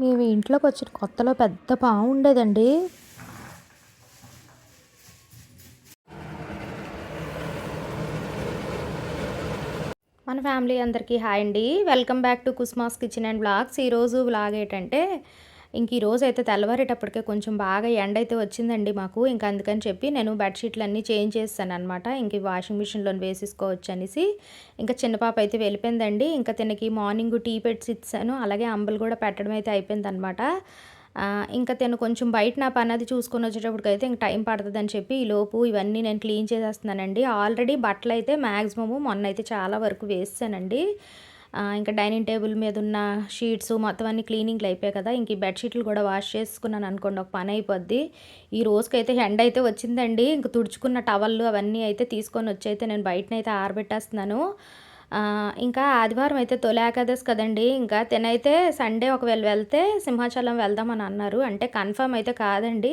మేము ఇంట్లోకి వచ్చిన కొత్తలో పెద్ద పాము ఉండేదండి. మన ఫ్యామిలీ అందరికీ హాయ్ అండి. Welcome back to Kusma's kitchen and vlogs. ఈరోజు బ్లాగ్ ఏంటంటే ఇంక ఈ రోజు అయితే తెల్లవారేటప్పటికే కొంచెం బాగా ఎండ అయితే వచ్చిందండి మాకు. ఇంకా అందుకని చెప్పి నేను బెడ్షీట్లు అన్నీ చేంజ్ చేస్తాను అనమాట ఇంక వాషింగ్ మిషన్లో వేసేసుకోవచ్చు అనేసి. ఇంకా చిన్న పాప అయితే వెళ్ళిపోయిందండి. ఇంకా తినకి మార్నింగ్ టీ పెట్టి ఇచ్చాను. అలాగే అంబలు కూడా పెట్టడం అయితే అయిపోయింది అనమాట ఇంకా తను కొంచెం బయట నా పని అది చూసుకొని వచ్చేటప్పటికి అయితే టైం పడుతుందని చెప్పి ఈ లోపు ఇవన్నీ నేను క్లీన్ చేసేస్తున్నానండి. ఆల్రెడీ బట్టలు అయితే మ్యాక్సిమము మొన్న అయితే చాలా వరకు వేస్తానండి ఇంకా డైనింగ్ టేబుల్ మీద ఉన్న షీట్స్ మొత్తం అన్ని క్లీనింగ్లు అయిపోయాయి కదా. ఇంక ఈ బెడ్షీట్లు కూడా వాష్ చేసుకున్నాను అనుకోండి ఒక పని అయిపోద్ది. ఈ రోజుకైతే ఎండ అయితే వచ్చిందండి. ఇంక తుడుచుకున్న టవల్లు అవన్నీ అయితే తీసుకొని వచ్చి అయితే నేను బయటనైతే ఆరబెట్టేస్తున్నాను. ఇంకా ఆదివారం అయితే తొలి ఏకాదశి కదండి. ఇంకా తినైతే సండే ఒకవేళ వెళ్తే సింహాచలం వెళ్దామని అన్నారు. అంటే కన్ఫర్మ్ అయితే కాదండి.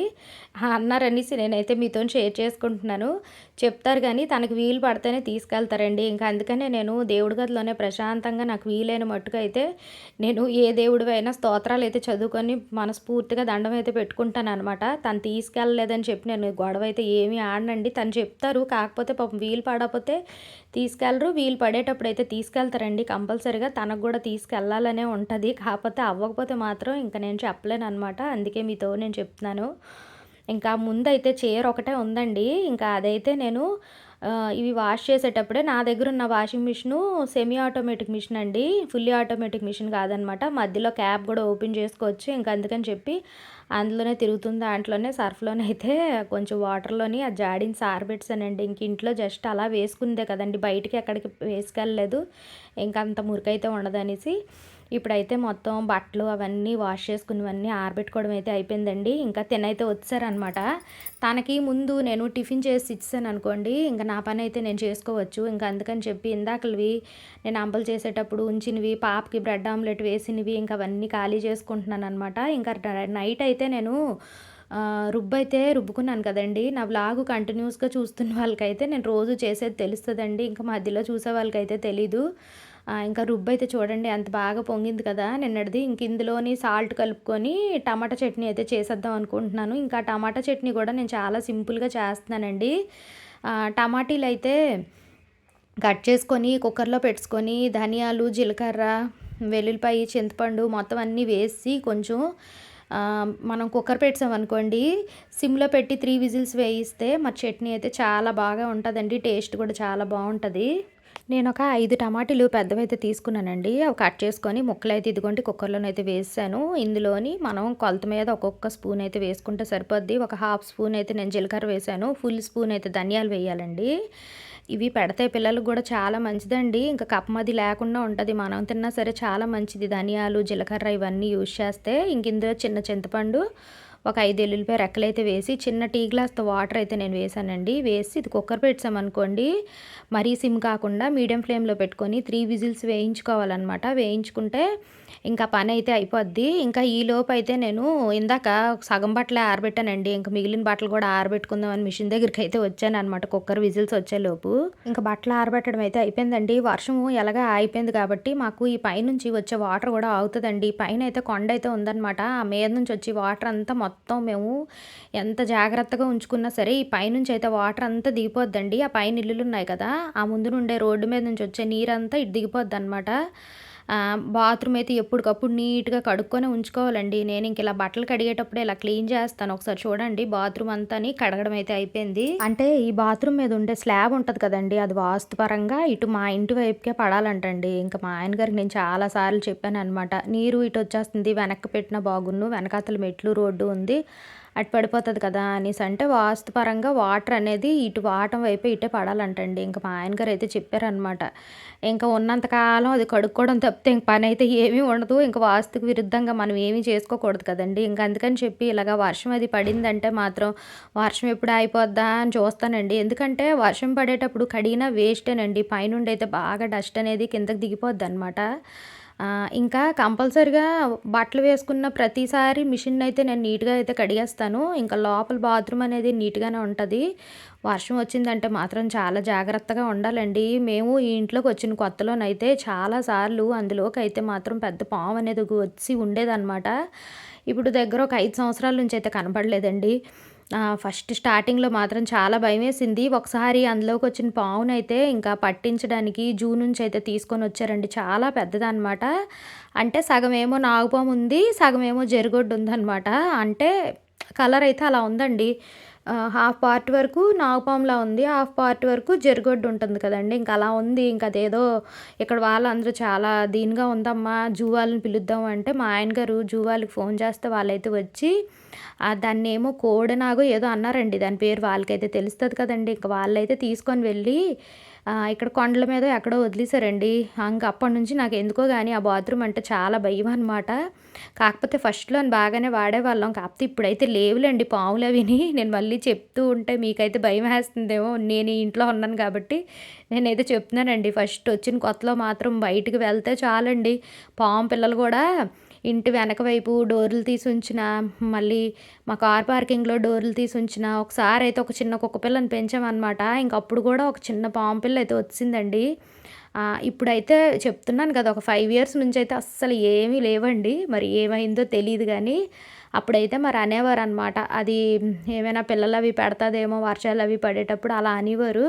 అన్నారనేసి నేనైతే మీతో షేర్ చేసుకుంటున్నాను. చెప్తారు కానీ తనకు వీలు పడితేనే తీసుకెళ్తారండి. ఇంకా అందుకనే నేను దేవుడి గదిలోనే ప్రశాంతంగా నాకు వీలైన మట్టుకు అయితే నేను ఏ దేవుడివైనా అయినా స్తోత్రాలు అయితే చదువుకొని మనస్ఫూర్తిగా దండం అయితే పెట్టుకుంటాను అనమాట తను తీసుకెళ్ళలేదని చెప్పి నేను గొడవ అయితే ఏమీ ఆడనండి. తను చెప్తారు కాకపోతే పాపం వీలు పడకపోతే తీసుకెళ్ళరు. వీలు పడేటప్పుడు అయితే తీసుకెళ్తారండి. కంపల్సరీగా తనకు కూడా తీసుకెళ్ళాలనే ఉంటుంది. కాకపోతే అవ్వకపోతే మాత్రం ఇంకా నేను చెప్పలేను అనమాట అందుకే మీతో నేను చెప్తున్నాను. ఇంకా ముందైతే చీర ఒకటే ఉందండి. ఇంకా అదైతే నేను ఇవి వాష్ చేసేటప్పుడే నా దగ్గర ఉన్న washing machine semi automatic machine అండి. ఫుల్లీ ఆటోమేటిక్ మిషన్ కాదనమాట. మధ్యలో క్యాప్ కూడా ఓపెన్ చేసుకోవచ్చు. ఇంకా అందుకని చెప్పి అందులోనే తిరుగుతుంది. దాంట్లోనే సర్ఫ్లోనే అయితే కొంచెం వాటర్లోని ఆ జాడిని సారబెట్టానండి ఇంక ఇంట్లో జస్ట్ అలా వేసుకుందే కదండి. బయటికి ఎక్కడికి వేసుకెళ్ళలేదు. ఇంకా అంత మురికైతే ఉండదనేసి. ఇప్పుడైతే మొత్తం బట్టలు అవన్నీ వాష్ చేసుకున్నవన్నీ ఆరబెట్టుకోవడం అయితే అయిపోయిందండి. ఇంకా తినైతే వచ్చారనమాట తనకి ముందు నేను టిఫిన్ చేసి ఇచ్చాను అనుకోండి ఇంకా నా పని అయితే నేను చేసుకోవచ్చు. ఇంకా అందుకని చెప్పి ఇందాకలవి నేను అంబలు చేసేటప్పుడు ఉంచినవి పాపకి బ్రెడ్ ఆమ్లెట్ వేసినవి ఇంకా అవన్నీ ఖాళీ చేసుకుంటున్నాను అనమాట ఇంకా నైట్ అయితే నేను రుబ్బైతే రుబ్బుకున్నాను కదండి. నా బ్లాగు కంటిన్యూస్గా చూస్తున్న వాళ్ళకైతే నేను రోజు చేసేది తెలుస్తుందండి. ఇంకా మధ్యలో చూసే వాళ్ళకైతే తెలీదు. ఇంకా రుబ్బు అయితే చూడండి అంత బాగా పొంగింది కదా. నిన్నటిది ఇంక ఇందులోని సాల్ట్ కలుపుకొని టమాటా చట్నీ అయితే చేసేద్దాం అనుకుంటున్నాను. ఇంకా టమాటా చట్నీ కూడా నేను చాలా సింపుల్గా చేస్తున్నానండి. టమాటీలు అయితే కట్ చేసుకొని కుక్కర్లో పెట్టుకొని ధనియాలు జీలకర్ర వెల్లుల్లిపాయ చింతపండు మొత్తం అన్నీ వేసి కొంచెం మనం కుక్కర్ పెట్టామనుకోండి సిమ్లో పెట్టి త్రీ విజిల్స్ వేయిస్తే మా చట్నీ అయితే చాలా బాగా ఉంటుందండి టేస్ట్ కూడా చాలా బాగుంటుంది. నేను ఒక ఐదు టమాటీలు పెద్దవైతే తీసుకున్నానండి. అవి కట్ చేసుకొని ముక్కలు అయితే ఇదిగోండి కుక్కర్లోనైతే వేసాను. ఇందులోని మనం కొలత మీద ఒక్కొక్క స్పూన్ అయితే వేసుకుంటే సరిపోద్ది. ఒక హాఫ్ స్పూన్ అయితే నేను జీలకర్ర వేసాను. ఫుల్ స్పూన్ అయితే ధనియాలు వేయాలండి. ఇవి పెడితే పిల్లలకు కూడా చాలా మంచిదండి. ఇంకా కప్పమది లేకుండా ఉంటుంది. మనం తిన్నా సరే చాలా మంచిది. ధనియాలు జీలకర్ర ఇవన్నీ యూజ్ చేస్తే. ఇంక ఇందులో చిన్న చింతపండు ఒక ఐదు ఎల్లుల్లిపాయ రెక్కలైతే వేసి చిన్న టీ గ్లాస్తో వాటర్ అయితే నేను వేసానండి. వేసి ఇది కుక్కర్ పెట్టామనుకోండి మరీ సిమ్ కాకుండా మీడియం ఫ్లేమ్లో పెట్టుకొని త్రీ విజిల్స్ వేయించుకోవాలన్నమాట. వేయించుకుంటే ఇంకా పని అయితే అయిపోద్ది. ఇంకా ఈ లోపు అయితే నేను ఇందాక సగం బట్టలు ఆరబెట్టానండి. ఇంకా మిగిలిన బట్టలు కూడా ఆరబెట్టుకుందామని మిషన్ దగ్గరికి అయితే వచ్చాను అనమాట కుక్కర్ విజిల్స్ వచ్చేలోపు ఇంకా బట్టలు ఆరబెట్టడం అయితే అయిపోయిందండి. వర్షము ఎలాగా అయిపోయింది కాబట్టి మాకు ఈ పైనుంచి వచ్చే వాటర్ కూడా అవుతుందండి పైన అయితే కొండ అయితే ఉందన్నమాట. ఆ మీద నుంచి వచ్చి వాటర్ అంతా మొత్తం మొత్తం మేము ఎంత జాగ్రత్తగా ఉంచుకున్నా సరే ఈ పైనుంచి అయితే వాటర్ అంతా దిగిపోద్దండి. ఆ పైన ఇల్లులు ఉన్నాయి కదా ఆ ముందు నుండే రోడ్డు మీద నుంచి వచ్చే నీరంతా ఇటు దిగిపోద్ది అనమాట బాత్రూమ్ అయితే ఎప్పటికప్పుడు నీట్గా కడుక్కొని ఉంచుకోవాలండి. నేను ఇంక ఇలా బట్టలు కడిగేటప్పుడు ఇలా క్లీన్ చేస్తాను. ఒకసారి చూడండి బాత్రూమ్ అంతా కడగడం అయితే అయిపోయింది. అంటే ఈ బాత్రూమ్ మీద ఉండే స్లాబ్ ఉంటుంది కదండి అది వాస్తుపరంగా ఇటు మా ఇంటి వైపుకే పడాలంటండి. ఇంకా మా ఆయన గారికి నేను చాలా సార్లు చెప్పాను అనమాట నీరు ఇటు వచ్చేస్తుంది వెనక్కి పెట్టిన బాగున్ను వెనకాతల మెట్లు రోడ్డు ఉంది అటు పడిపోతుంది కదా అనేసి అంటే వాస్తుపరంగా వాటర్ అనేది ఇటు వాటం వైపు ఇటే పడాలంటండి. ఇంకా మా ఆయన గారు అయితే చెప్పారనమాట ఇంకా ఉన్నంతకాలం అది కడుక్కోవడం తప్పితే ఇంక పని అయితే ఏమీ ఉండదు. ఇంకా వాస్తుకు విరుద్ధంగా మనం ఏమీ చేసుకోకూడదు కదండి. ఇంకా అందుకని చెప్పి ఇలాగ వర్షం అది పడిందంటే మాత్రం వర్షం ఎప్పుడు అయిపోద్దా అని చూస్తానండి. ఎందుకంటే వర్షం పడేటప్పుడు కడిగినా వేస్టేనండి. పైనుండి అయితే బాగా డస్ట్ అనేది కిందకి దిగిపోద్ది అనమాట ఇంకా కంపల్సరిగా బట్టలు వేసుకున్న ప్రతిసారి మిషన్ అయితే నేను నీట్గా అయితే కడిగేస్తాను. ఇంకా లోపల బాత్రూమ్ అనేది నీట్గానే ఉంటుంది. వర్షం వచ్చిందంటే మాత్రం చాలా జాగ్రత్తగా ఉండాలండి. మేము ఈ ఇంట్లోకి వచ్చిన కొత్తలోనైతే చాలాసార్లు అందులోకి అయితే మాత్రం పెద్ద పాము అనేది వచ్చి ఉండేదన్నమాట. ఇప్పుడు దగ్గర ఒక ఐదు సంవత్సరాల నుంచి అయితే కనపడలేదండి. ఫస్ట్ స్టార్టింగ్లో మాత్రం చాలా భయం వేసింది ఒకసారి అందులోకి వచ్చిన పావునైతే ఇంకా పట్టించడానికి జూ నుంచి అయితే తీసుకొని వచ్చారండి. చాలా పెద్దదనమాట అంటే సగం ఏమో నాగుపాము ఉంది సగం ఏమో జరుగొడ్డు ఉందన్నమాట అంటే కలర్ అయితే అలా ఉందండి. హాఫ్ పార్ట్ వరకు నాగపాంలా ఉంది హాఫ్ పార్ట్ వరకు జరిగొడ్డు ఉంటుంది కదండి. ఇంకా అలా ఉంది ఇంకా అదేదో ఇక్కడ వాళ్ళందరూ చాలా దీనిగా ఉందమ్మా జూ పిలుద్దాం అంటే మా ఆయన గారు జూ ఫోన్ చేస్తే వాళ్ళైతే వచ్చి దాన్ని ఏమో కోడనాగో ఏదో అన్నారండి. దాని పేరు వాళ్ళకైతే తెలుస్తుంది కదండి. ఇంకా వాళ్ళైతే తీసుకొని వెళ్ళి ఇక్కడ కొండల మీద ఎక్కడో వదిలేశారండి. ఇంకా అప్పటి నుంచి నాకు ఎందుకో కానీ ఆ బాత్రూమ్ అంటే చాలా భయం అనమాట కాకపోతే ఫస్ట్లో బాగానే వాడేవాళ్ళం. కాకపోతే ఇప్పుడైతే లేవులేండి పాములు అవిని. నేను మళ్ళీ చెప్తూ ఉంటే మీకైతే భయం వేస్తుందేమో. నేను ఇంట్లో ఉన్నాను కాబట్టి నేనైతే చెప్తున్నానండి. ఫస్ట్ వచ్చిన కొత్తలో మాత్రం బయటికి వెళ్తే చాలండి. పాము పిల్లలు కూడా ఇంటి వెనక వైపు డోర్లు తీసి ఉంచిన మళ్ళీ మా కార్ పార్కింగ్లో డోర్లు తీసి ఉంచిన ఒకసారి అయితే ఒక చిన్న కుక్క పిల్లని పెంచామన్నమాట. ఇంకప్పుడు కూడా ఒక చిన్న పాము పిల్ల అయితే వచ్చిందండి. ఇప్పుడైతే చెప్తున్నాను కదా ఒక ఫైవ్ ఇయర్స్ నుంచి అయితే అస్సలు ఏమీ లేవండి. మరి ఏమైందో తెలియదు కానీ అప్పుడైతే మరి అనేవారు అనమాట అది ఏమైనా పిల్లలు అవి పెడతాదేమో వర్షాలు అవి పడేటప్పుడు అలా అనేవారు.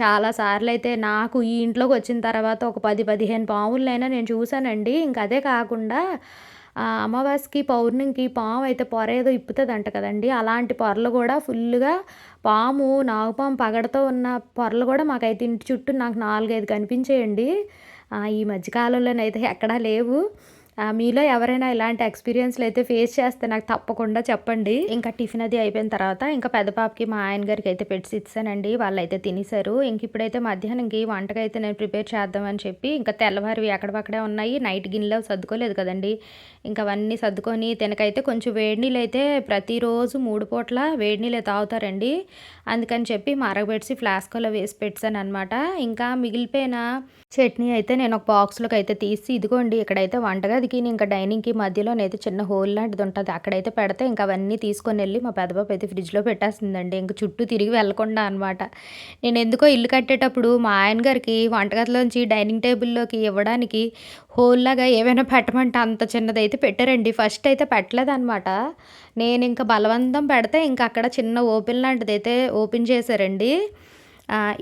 చాలా సార్లు అయితే నాకు ఈ ఇంట్లోకి వచ్చిన తర్వాత ఒక పది పదిహేను పాములనైనా నేను చూశానండి. ఇంకా అదే కాకుండా అమావాస్యకి పౌర్ణమికి పాము అయితే పొర ఏదో ఇప్పుతుందంట కదండి. అలాంటి పొరలు కూడా ఫుల్గా పాము నాగుపాము పగడతో ఉన్న పొరలు కూడా మాకైతే ఇంటి చుట్టూ నాకు నాలుగైదు కనిపించేయండి. ఈ మధ్యకాలంలోనైతే ఎక్కడా లేవు. మీలో ఎవరైనా ఇలాంటి ఎక్స్పీరియన్స్లు అయితే ఫేస్ చేస్తే నాకు తప్పకుండా చెప్పండి. ఇంకా టిఫిన్ అది అయిపోయిన తర్వాత ఇంకా పెద్ద పాపకి మా ఆయన గారికి అయితే పెట్టి ఇచ్చానండి వాళ్ళు అయితే తినేశారు ఇంక ఇప్పుడైతే మధ్యాహ్నంకి వంటకి అయితే నేను ప్రిపేర్ చేద్దామని చెప్పి ఇంకా తెల్లవారివి ఎక్కడపక్కడే ఉన్నాయి. నైట్ గిన్నెలో సర్దుకోలేదు కదండి. ఇంకా అవన్నీ సర్దుకొని తినకైతే కొంచెం వేడి నీళ్ళు అయితే ప్రతిరోజు మూడు పూట్ల వేడి నీళ్ళు తాగుతారండి. అందుకని చెప్పి మరగబెట్టి ఫ్లాస్కోలో వేసి పెట్టాను అనమాట ఇంకా మిగిలిపోయిన చట్నీ అయితే నేను ఒక బాక్స్లోకి అయితే తీసి ఇదిగోండి ఇక్కడైతే వంటగదికి ఇంకా డైనింగ్కి మధ్యలోనైతే చిన్న హోల్ లాంటిది ఉంటుంది. అక్కడైతే పెడితే. ఇంకా అవన్నీ తీసుకొని వెళ్ళి మా పెద్దబాబు అయితే ఫ్రిడ్జ్లో పెట్టేస్తుందండి. ఇంకా చుట్టూ తిరిగి వెళ్ళకుండా అనమాట నేను ఎందుకో ఇల్లు కట్టేటప్పుడు మా ఆయన గారికి వంటగదిలోంచి డైనింగ్ టేబుల్లోకి ఇవ్వడానికి హోల్లాగా ఏమైనా పెట్టమంటే అంత చిన్నదైతే పెట్టారండి. ఫస్ట్ అయితే పెట్టలేదన్నమాట. నేను ఇంకా బలవంతం పెడితే. ఇంకా అక్కడ చిన్న ఓపెన్ లాంటిది అయితే ఓపెన్ చేశారండి.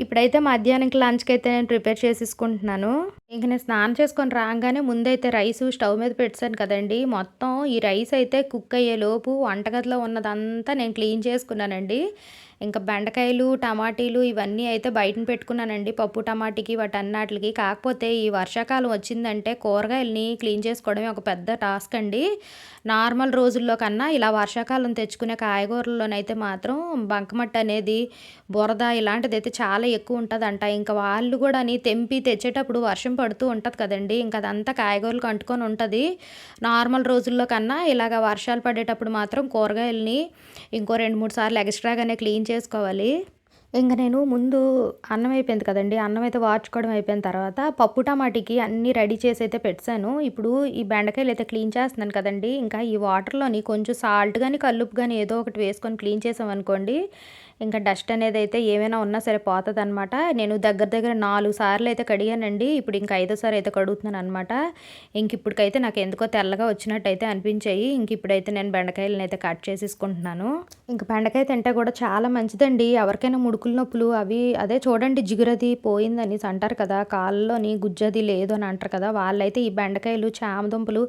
ఇప్పుడైతే మధ్యాహ్నంకి లంచ్కి అయితే నేను ప్రిపేర్ చేసేసుకుంటున్నాను. ఇంక నేను స్నానం చేసుకొని రాగానే ముందైతే రైస్ స్టవ్ మీద పెట్టాను కదండి. మొత్తం ఈ రైస్ అయితే కుక్ అయ్యే లోపు వంటగదిలో ఉన్నదంతా నేను క్లీన్ చేసుకున్నానండి. ఇంకా బెండకాయలు టమాటీలు ఇవన్నీ అయితే బయటన పెట్టుకున్నానండి. పప్పు టమాటీకి వాటన్నిటికి. కాకపోతే ఈ వర్షాకాలం వచ్చిందంటే కూరగాయలని క్లీన్ చేసుకోవడమే ఒక పెద్ద టాస్క్ అండి. నార్మల్ రోజుల్లో కన్నా ఇలా వర్షాకాలం తెచ్చుకునే కాయగూరల్లోనైతే మాత్రం బంకమట్టి అనేది బురద ఇలాంటిది అయితే చాలా ఎక్కువ ఉంటుందంట. ఇంకా వాళ్ళు కూడా తెంపి తెచ్చేటప్పుడు వర్షం పడుతూ ఉంటుంది కదండి. ఇంకా అదంతా కాయగూరలకు అంటుకొని ఉంటుంది. నార్మల్ రోజుల్లో కన్నా ఇలాగ వర్షాలు పడేటప్పుడు మాత్రం కూరగాయలని ఇంకో రెండు మూడు సార్లు ఎక్స్ట్రాగానే క్లీన్ చేసి చేసుకోవాలి. ఇంకా నేను ముందు అన్నం అయిపోయింది కదండి అన్నం అయితే వార్చుకోవడం అయిపోయిన తర్వాత పప్పు టమాటీకి అన్నీ రెడీ చేసి అయితే పెట్టాను. ఇప్పుడు ఈ బెండకాయలు అయితే క్లీన్ చేస్తున్నాను కదండి ఇంకా ఈ వాటర్లోని కొంచెం సాల్ట్ కానీ కల్లుపు కానీ ఏదో ఒకటి వేసుకొని క్లీన్ చేసామనుకోండి ఇంకా డస్ట్ అనేది అయితే ఏమైనా ఉన్నా సరే పోతుంది అనమాట నేను దగ్గర దగ్గర నాలుగు సార్లు అయితే కడిగానండి. ఇప్పుడు ఇంకా ఐదోసారి అయితే కడుగుతున్నాను అనమాట ఇంక ఇప్పటికైతే నాకు ఎందుకో తెల్లగా వచ్చినట్టు అయితే అనిపించాయి. ఇంక ఇప్పుడైతే నేను బెండకాయలను అయితే కట్ చేసేసుకుంటున్నాను. ఇంక బెండకాయ తింటే కూడా చాలా మంచిదండి. ఎవరికైనా ముడుకులు నొప్పులు అవి అదే చూడండి జిగురది పోయిందని అంటారు కదా కాళ్ళలోని గుజ్జది లేదు అని అంటారు కదా వాళ్ళైతే ఈ బెండకాయలు చామదుంపలు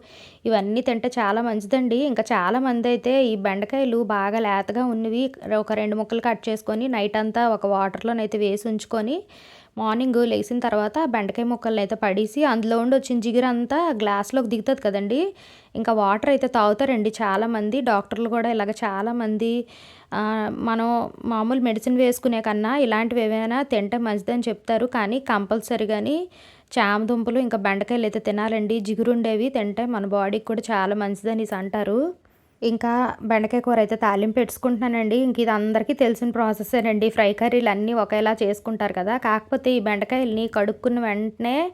ఇవన్నీ తింటే చాలా మంచిదండి. ఇంకా చాలామంది అయితే ఈ బెండకాయలు బాగా లేతగా ఉన్నవి ఒక రెండు ముక్కలు కట్ చేసుకొని నైట్ అంతా ఒక వాటర్లోనైతే వేసి ఉంచుకొని మార్నింగ్ లేచిన తర్వాత బెండకాయ ముక్కలు అయితే పడేసి అందులో ఉండి వచ్చిన జిగురు అంతా గ్లాస్లోకి దిగుతుంది కదండి. ఇంకా వాటర్ అయితే తాగుతారండి చాలామంది డాక్టర్లు కూడా ఇలాగ చాలామంది మనం మామూలు మెడిసిన్ వేసుకునే కన్నా ఇలాంటివి ఏమైనా తింటే మంచిదని చెప్తారు. కానీ కంపల్సరీగాని చామదుంపలు ఇంకా బెండకాయలు అయితే తినాలండి. జిగురు ఉండేవి తింటే మన బాడీకి కూడా చాలా మంచిదని అంటారు. ఇంకా బెండకాయ కూర అయితే తాలింపు పెట్టుకుంటున్నానండి. ఇంక ఇది అందరికీ తెలిసిన ప్రాసెసేనండి ఫ్రై కర్రీలు అన్నీ ఒకేలా చేసుకుంటారు కదా. కాకపోతే ఈ బెండకాయల్ని కడుక్కున్న వెంటనే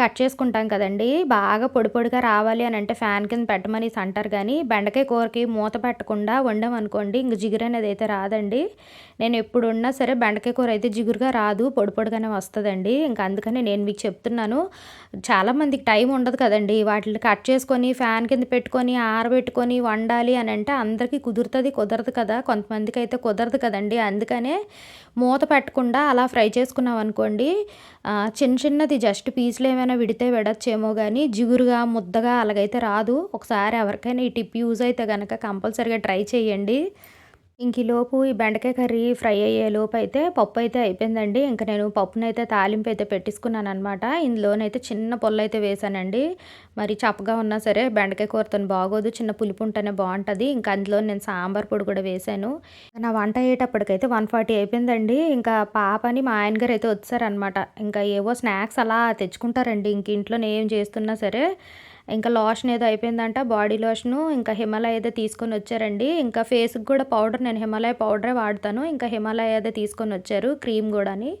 కట్ చేసుకుంటాం కదండీ. బాగా పొడి పొడిగా రావాలి అని అంటే ఫ్యాన్ కింద పెట్టమని అంటారు కానీ బెండకాయ కూరకి మూత పెట్టకుండా వండామనుకోండి ఇంక జిగురు అనేది అయితే రాదండి. నేను ఎప్పుడు ఉన్నా సరే బెండకాయ కూర అయితే జిగురుగా రాదు పొడి పొడిగానే వస్తుందండి. ఇంకా అందుకని నేను మీకు చెప్తున్నాను చాలామందికి టైం ఉండదు కదండి. వాటిని కట్ చేసుకొని ఫ్యాన్ కింద పెట్టుకొని ఆరబెట్టుకొని వండాలి అని అంటే అందరికీ కుదురుతుంది కుదరదు కదా. కొంతమందికి అయితే కుదరదు కదండి. అందుకనే మూత పెట్టకుండా అలా ఫ్రై చేసుకున్నాం అనుకోండి చిన్న చిన్నది జస్ట్ పీసులు ఏమైనా విడితే విడచ్చేమో కానీ జిగురుగా ముద్దగా అలాగైతే రాదు. ఒకసారి ఎవరికైనా ఈ టిప్ యూజ్ అయితే కనుక కంపల్సరీగా ట్రై చేయండి. ఇంక లోపు ఈ బెండకాయ కర్రీ ఫ్రై అయ్యే లోపు అయితే పప్పు అయితే అయిపోయిందండి. ఇంకా నేను పప్పునైతే తాలింపు అయితే పెట్టేసుకున్నాను అనమాట ఇందులోనైతే చిన్న పొల్లు అయితే వేసానండి. మరి చప్పగా ఉన్నా సరే బెండకాయ కూరతో బాగోదు. చిన్న పులుపు ఉంటేనే బాగుంటుంది. ఇంకా అందులో నేను సాంబార్ పొడి కూడా వేసాను. నా వంట అయ్యేటప్పటికైతే వన్ ఫార్టీ అయిపోయిందండి. ఇంకా పాపని మా ఆయన గారు అయితే వచ్చారనమాట ఇంకా ఏవో స్నాక్స్ అలా తెచ్చుకుంటారండి. ఇంక ఇంట్లో ఏం చేస్తున్నా సరే ఇంకా లోషన్ ఏదో అయిపోయిందంట బాడీ లోషను ఇంకా హిమాలయ ఏదో తీసుకొని వచ్చారండి. ఇంకా ఫేస్కి కూడా పౌడర్ నేను హిమాలయ పౌడరే వాడతాను. ఇంకా హిమాలయ ఏదో తీసుకొని వచ్చారు క్రీమ్ కూడాని.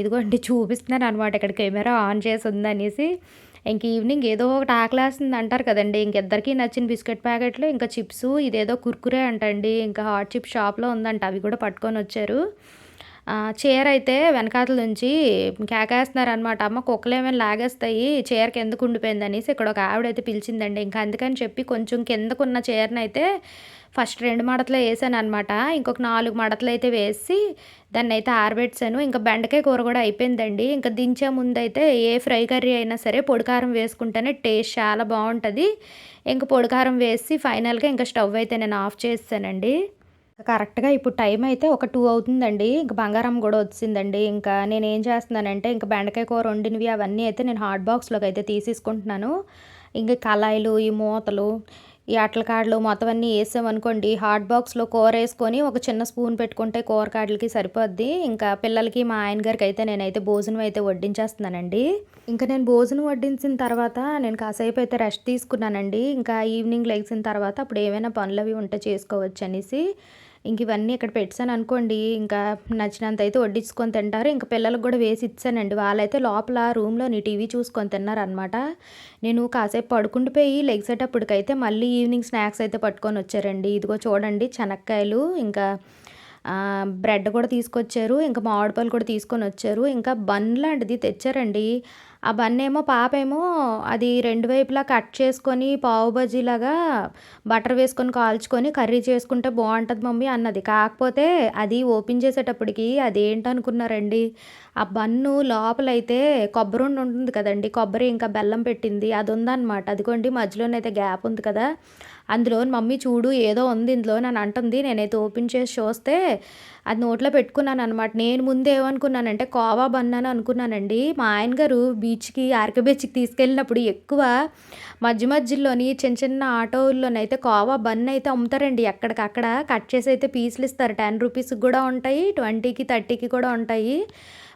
ఇదిగోండి చూపిస్తున్నాను అనమాట ఇక్కడ కెమెరా ఆన్ చేసి ఉందనేసి ఇంక ఈవినింగ్ ఏదో ఒకటి ఆకలేస్తుంది అంటారు కదండి. ఇంకెద్దరికి నచ్చిన బిస్కెట్ ప్యాకెట్లు ఇంకా చిప్స్ ఇదేదో కుర్కురే అంటండి. ఇంకా హాట్ చిప్ షాప్లో ఉందంట అవి కూడా పట్టుకొని వచ్చారు. చీర అయితే వెనకాతల నుంచి కేకేస్తున్నారనమాట అమ్మ కుక్కలు ఏమైనా లాగేస్తాయి చీరకి ఎందుకు ఉండిపోయింది అనేసి ఇక్కడ ఒక ఆవిడైతే పిలిచిందండి. ఇంకా అందుకని చెప్పి కొంచెం కిందకున్న చీరను అయితే ఫస్ట్ రెండు మడతలు వేసాను అనమాట ఇంకొక నాలుగు మడతలు అయితే వేసి దాన్ని అయితే ఆరబెట్టాను ఇంకా బెండకాయ కూర కూడా అయిపోయిందండి. ఇంకా దించే ముందు అయితే ఏ ఫ్రై కర్రీ అయినా సరే పొడికారం వేసుకుంటేనే టేస్ట్ చాలా బాగుంటుంది. ఇంకా పొడికారం వేసి ఫైనల్గా ఇంకా స్టవ్ అయితే నేను ఆఫ్ చేస్తానండి కరెక్ట్గా ఇప్పుడు టైం అయితే ఒక టూ అవుతుందండి. ఇంకా బంగారం కూడా వచ్చిందండి. ఇంకా నేను ఏం చేస్తున్నానంటే ఇంకా బెండకాయ కూర వండినవి అవన్నీ అయితే నేను హాట్ బాక్స్లోకి అయితే తీసేసుకుంటున్నాను. ఇంకా కళాయిలు ఈ మూతలు ఈ అట్ల కాడలు మొత్తం అన్నీ వేసామనుకోండి హాట్ బాక్స్లో కూర వేసుకొని ఒక చిన్న స్పూన్ పెట్టుకుంటే కూర కాడలకి సరిపోద్ది. ఇంకా పిల్లలకి మా ఆయన గారికి అయితే నేనైతే భోజనం అయితే వడ్డించేస్తున్నానండి. ఇంకా నేను భోజనం వడ్డించిన తర్వాత నేను కాసేపు అయితే రెస్ట్ తీసుకున్నానండి. ఇంకా ఈవినింగ్ లెగిసిన తర్వాత అప్పుడు ఏమైనా పనులు అవి ఉంటే చేసుకోవచ్చు అనేసి. ఇంక ఇవన్నీ ఇక్కడ పెట్టాను అనుకోండి ఇంకా నచ్చినంత అయితే వడ్డించుకొని తింటారు. ఇంకా పిల్లలకు కూడా వేసి ఇచ్చానండి. వాళ్ళైతే లోపల రూమ్లో నీ టీవీ చూసుకొని తిన్నారనమాట నేను కాసేపు పడుకుండిపోయి లెగ్సేటప్పటికైతే మళ్ళీ ఈవినింగ్ స్నాక్స్ అయితే పట్టుకొని వచ్చారండి. ఇదిగో చూడండి చెనక్కాయలు ఇంకా బ్రెడ్ కూడా తీసుకొచ్చారు. ఇంకా మామిడిపళ్ళు కూడా తీసుకొని వచ్చారు. ఇంకా బన్ లాంటిది తెచ్చారండి. ఆ బన్ ఏమో పాప ఏమో అది రెండు వైపులా కట్ చేసుకొని పావు బజ్జీలాగా బటర్ వేసుకొని కాల్చుకొని కర్రీ చేసుకుంటే బాగుంటుంది మమ్మీ అన్నది. కాకపోతే అది ఓపెన్ చేసేటప్పటికి అదేంటనుకున్నారండి? ఆ బన్ను లోపలైతే కొబ్బరి ఉండి ఉంటుంది కదండి. కొబ్బరి ఇంకా బెల్లం పెట్టింది. అది ఉందన్నమాట అదిగోండి మధ్యలోనైతే గ్యాప్ ఉంది కదా. అందులో మమ్మీ చూడు ఏదో ఉంది ఇందులో నన్ను అంటుంది. నేనైతే ఓపెన్ చేసి చూస్తే అది నోట్లో పెట్టుకున్నాను అనమాట నేను ముందు ఏమనుకున్నానంటే కోవా బన్ అని అనుకున్నానండి. మా ఆయన గారు బీచ్కి ఆర్క బీచ్కి తీసుకెళ్ళినప్పుడు ఎక్కువ మధ్య మధ్యలోని చిన్న చిన్న ఆటోల్లోనైతే కోవా బన్ అయితే అమ్ముతారండి. ఎక్కడికక్కడ కట్ చేసి అయితే పీసులు ఇస్తారు. టెన్ రూపీస్కి కూడా ఉంటాయి ట్వంటీకి థర్టీకి కూడా ఉంటాయి.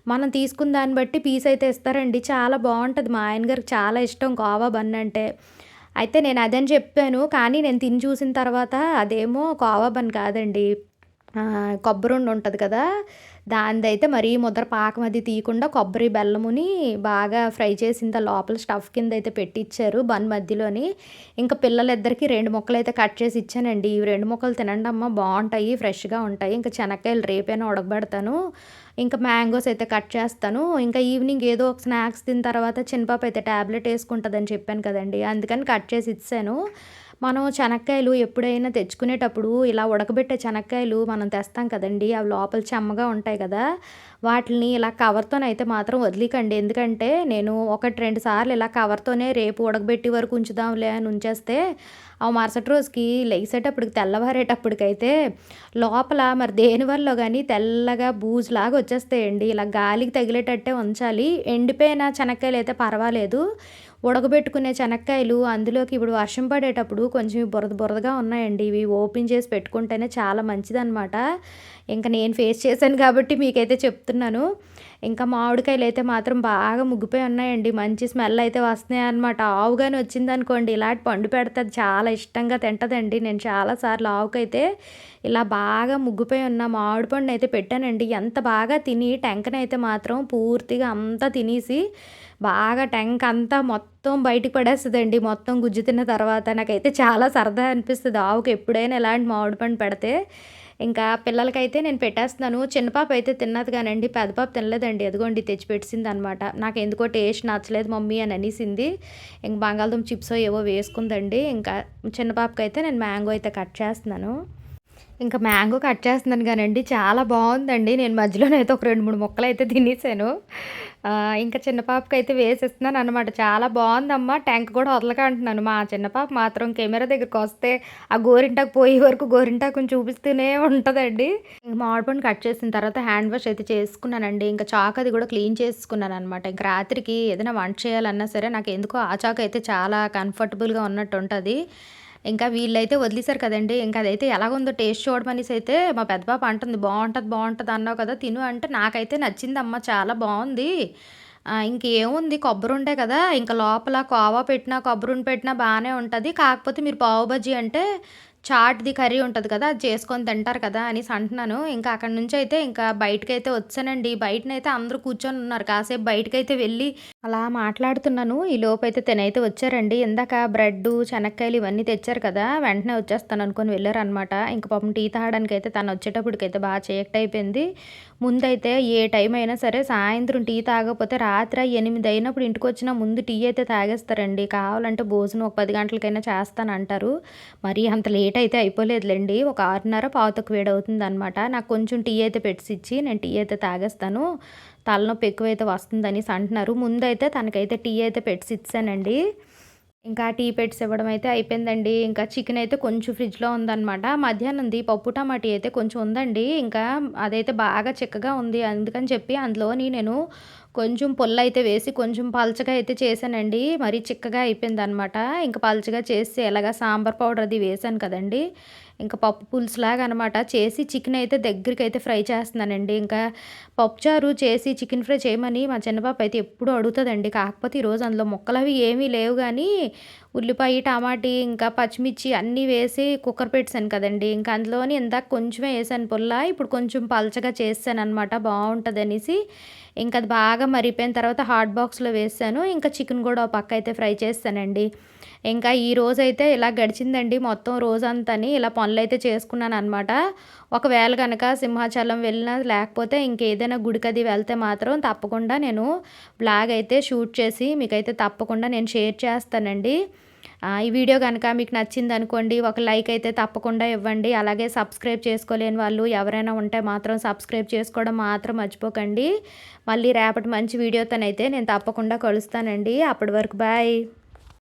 మనం తీసుకున్న దాన్ని బట్టి పీస్ అయితే ఇస్తారండి. చాలా బాగుంటుంది. మా ఆయన గారికి చాలా ఇష్టం. కోవా బన్ అంటే. అయితే నేను అదని చెప్పాను. కానీ నేను తిని చూసిన తర్వాత అదేమో కోవా బన్ కాదండి. కొబ్బరి ఉండి ఉంటుంది కదా. దానిదైతే మరీ ముద్ర పాకం అది తీయకుండా కొబ్బరి బెల్లముని బాగా ఫ్రై చేసిన లోపల స్టఫ్ కింద అయితే పెట్టించారు బన్ మధ్యలోని. ఇంకా పిల్లలిద్దరికి రెండు ముక్కలు అయితే కట్ చేసి ఇచ్చానండి. ఇవి రెండు ముక్కలు తినండి అమ్మ బాగుంటాయి ఫ్రెష్గా ఉంటాయి. ఇంకా చెనక్కాయలు రేపైనా ఉడకబెడతాను. ఇంకా మ్యాంగోస్ అయితే కట్ చేస్తాను. ఇంకా ఈవినింగ్ ఏదో ఒక స్నాక్స్ తిన్న తర్వాత చిన్నపాప అయితే ట్యాబ్లెట్ వేసుకుంటుందని చెప్పాను కదండి. అందుకని కట్ చేసి ఇచ్చాను. మనం శనక్కాయలు ఎప్పుడైనా తెచ్చుకునేటప్పుడు ఇలా ఉడకబెట్టే శనక్కాయలు మనం తెస్తాం కదండి అవి లోపల చెమ్మగా ఉంటాయి కదా. వాటిని ఇలా కవర్తోనైతే మాత్రం వదిలికండి. ఎందుకంటే నేను ఒకటి రెండు సార్లు ఇలా కవర్తోనే రేపు ఉడకబెట్టి వరకు ఉంచుదాంలే అని ఉంచేస్తే ఆ మరుసటి రోజుకి లేసేటప్పటికి తెల్లవారేటప్పటికైతే లోపల మరి దేనివల్ల కానీ తెల్లగా బూజులాగా వచ్చేస్తాయండి. ఇలా గాలికి తగిలేటట్టే ఉంచాలి. ఎండిపోయిన శనక్కాయలు అయితే పర్వాలేదు. ఉడకబెట్టుకునే శనక్కాయలు అందులోకి ఇప్పుడు వర్షం పడేటప్పుడు కొంచెం బురద బురదగా ఉన్నాయండి. ఇవి ఓపెన్ చేసి పెట్టుకుంటేనే చాలా మంచిదన్నమాట. ఇంకా నేను ఫేస్ చేశాను కాబట్టి మీకైతే చెప్తున్నాను. ఇంకా మామిడికాయలు అయితే మాత్రం బాగా ముగ్గిపోయి ఉన్నాయండి. మంచి స్మెల్ అయితే వస్తున్నాయి అనమాట ఆవుగానే వచ్చింది వచ్చిందనుకోండి ఇలాంటి పండు పెడుతుంది చాలా ఇష్టంగా తింటదండి. నేను చాలాసార్లు ఆవుకైతే ఇలా బాగా ముగ్గిపోయి ఉన్న మామిడి పండు అయితే పెట్టానండి. ఎంత బాగా తిని టెంకనైతే మాత్రం పూర్తిగా అంతా తినేసి బాగా టెంక్ అంతా మొత్తం బయటకు పడేస్తుందండి. మొత్తం గుజ్జు తిన్న తర్వాత నాకైతే చాలా సరదా అనిపిస్తుంది. ఆవుకి ఎప్పుడైనా ఇలాంటి మామిడి పండు పెడితే ఇంకా పిల్లలకైతే నేను పెట్టేస్తున్నాను. చిన్న పాప అయితే తిన్నది కానండి పెద్ద పాప తినలేదండి. ఎదుగోండి తెచ్చి పెట్టింది అనమాట నాకు ఎందుకో టేస్ట్ నచ్చలేదు మమ్మీ అని అనేసింది. ఇంక బంగాళదుంప చిప్స్ ఏవో వేసుకుందండి. ఇంకా చిన్న అయితే నేను మ్యాంగో అయితే కట్ చేస్తున్నాను. ఇంకా మ్యాంగో కట్ చేస్తున్నాను కానండి. చాలా బాగుందండి. నేను మధ్యలోనైతే ఒక రెండు మూడు ముక్కలు అయితే తినేసాను. ఇంకా చిన్న పాపకి అయితే వేసిస్తున్నాను అనమాట చాలా బాగుందమ్మా. ట్యాంక్ కూడా వదలక అంటున్నాను. మా చిన్న పాప మాత్రం కెమెరా దగ్గరికి వస్తే ఆ గోరింటాకు పోయే వరకు గోరింటాకుని చూపిస్తూనే ఉంటుందండి. ఇంకా మామిడి కట్ చేసిన తర్వాత హ్యాండ్ వాష్ అయితే చేసుకున్నానండి. ఇంకా చాక్ అది కూడా క్లీన్ చేసుకున్నాను అనమాట ఇంకా రాత్రికి ఏదైనా వంట చేయాలన్నా సరే నాకు ఎందుకో ఆ చాక్ అయితే చాలా కంఫర్టబుల్గా ఉన్నట్టు ఉంటుంది. ఇంకా వీళ్ళైతే వదిలేశారు కదండి. ఇంకా అదైతే ఎలాగుందో టేస్ట్ చూడమనేసి అయితే మా పెద్ద పాప అంటుంది బాగుంటుంది బాగుంటుంది అన్నావు కదా తిను అంటే నాకైతే నచ్చిందమ్మ చాలా బాగుంది. ఇంకేముంది కొబ్బరి ఉండే కదా ఇంకా లోపల కోవా పెట్టినా కొబ్బరి పెట్టినా బాగానే ఉంటుంది. కాకపోతే మీరు పావు బజ్జీ అంటే చాట్ది కర్రీ ఉంటుంది కదా అది చేసుకొని తింటారు కదా అనేసి అంటున్నాను. ఇంకా అక్కడి నుంచి అయితే ఇంకా బయటకైతే వచ్చానండి. బయటనైతే అందరూ కూర్చొని ఉన్నారు. కాసేపు బయటకైతే వెళ్ళి అలా మాట్లాడుతున్నాను. ఈ లోపైతే అయితే తినైతే వచ్చారండి. ఇందాక బ్రెడ్ శనక్కాయలు ఇవన్నీ తెచ్చారు కదా వెంటనే వచ్చేస్తాను అనుకొని వెళ్ళారనమాట ఇంకా పాపం టీ తాగడానికి అయితే తను వచ్చేటప్పటికైతే బాగా చేయక్ట్ అయిపోయింది. ముందైతే ఏ టైం అయినా సరే సాయంత్రం టీ తాగకపోతే రాత్రి ఎనిమిది అయినప్పుడు ఇంటికి వచ్చిన ముందు టీ అయితే తాగేస్తారండి. కావాలంటే భోజనం ఒక పది గంటలకైనా చేస్తానంటారు మరి అంత లేట్ అయితే అయిపోలేదులేండి. ఒక ఆరున్నర పావుతకు వేడవుతుంది అనమాట నాకు కొంచెం టీ అయితే పెట్టిచ్చి నేను టీ అయితే తాగేస్తాను. తలనొప్పి ఎక్కువైతే వస్తుందని అంటున్నారు. ముందైతే తనకైతే టీ అయితే పెట్స్ ఇచ్చానండి. ఇంకా టీ పెట్స్ ఇవ్వడం అయితే అయిపోయిందండి. ఇంకా చికెన్ అయితే కొంచెం ఫ్రిడ్జ్లో ఉందన్నమాట. మధ్యాహ్నం పప్పు టమాటీ అయితే కొంచెం ఉందండి. ఇంకా అదైతే బాగా చిక్కగా ఉంది అందుకని చెప్పి అందులోని నేను కొంచెం పొల్ల అయితే వేసి కొంచెం పలచగా అయితే చేశానండి. మరీ చిక్కగా అయిపోయింది అనమాట ఇంకా పలచగా చేసి ఎలాగా సాంబార్ పౌడర్ అది వేసాను కదండి. ఇంకా పప్పు పులుసులాగా అనమాట చేసి చికెన్ అయితే దగ్గరికి అయితే ఫ్రై చేస్తున్నానండి. ఇంకా పప్పుచారు చేసి చికెన్ ఫ్రై చేయమని మా చిన్నపాప అయితే ఎప్పుడు అడుగుతుందండి. కాకపోతే ఈరోజు అందులో ముక్కలు అవి ఏమీ లేవు కానీ ఉల్లిపాయ టమాటీ ఇంకా పచ్చిమిర్చి అన్నీ వేసి కుక్కర్ పెట్టాను కదండి. ఇంకా అందులోని ఇందాక కొంచెమే వేసాను పుల్ల ఇప్పుడు కొంచెం పలచగా చేసాను అనమాట బాగుంటుంది అనేసి. ఇంకా అది బాగా మరిపోయిన తర్వాత హాట్ బాక్స్లో వేసాను. ఇంకా చికెన్ కూడా ఒక పక్క అయితే ఫ్రై చేస్తానండి. ఇంకా ఈ రోజు అయితే ఇలా గడిచిందండి మొత్తం రోజంతని. ఇలా పనులు అయితే చేసుకున్నాను అనమాట ఒకవేళ కనుక సింహాచలం వెళ్ళినా లేకపోతే ఇంకేదైనా గుడికది వెళ్తే మాత్రం తప్పకుండా నేను బ్లాగ్ అయితే షూట్ చేసి మీకైతే తప్పకుండా నేను షేర్ చేస్తానండి. ఈ వీడియో కనుక మీకు నచ్చింది అనుకోండి ఒక లైక్ అయితే తప్పకుండా ఇవ్వండి. అలాగే సబ్స్క్రైబ్ చేసుకోలేని వాళ్ళు ఎవరైనా ఉంటే మాత్రం సబ్స్క్రైబ్ చేసుకోవడం మాత్రం మర్చిపోకండి. మళ్ళీ రేపటి మంచి వీడియోతోనైతే నేను తప్పకుండా కలుస్తానండి. అప్పటి వరకు బాయ్.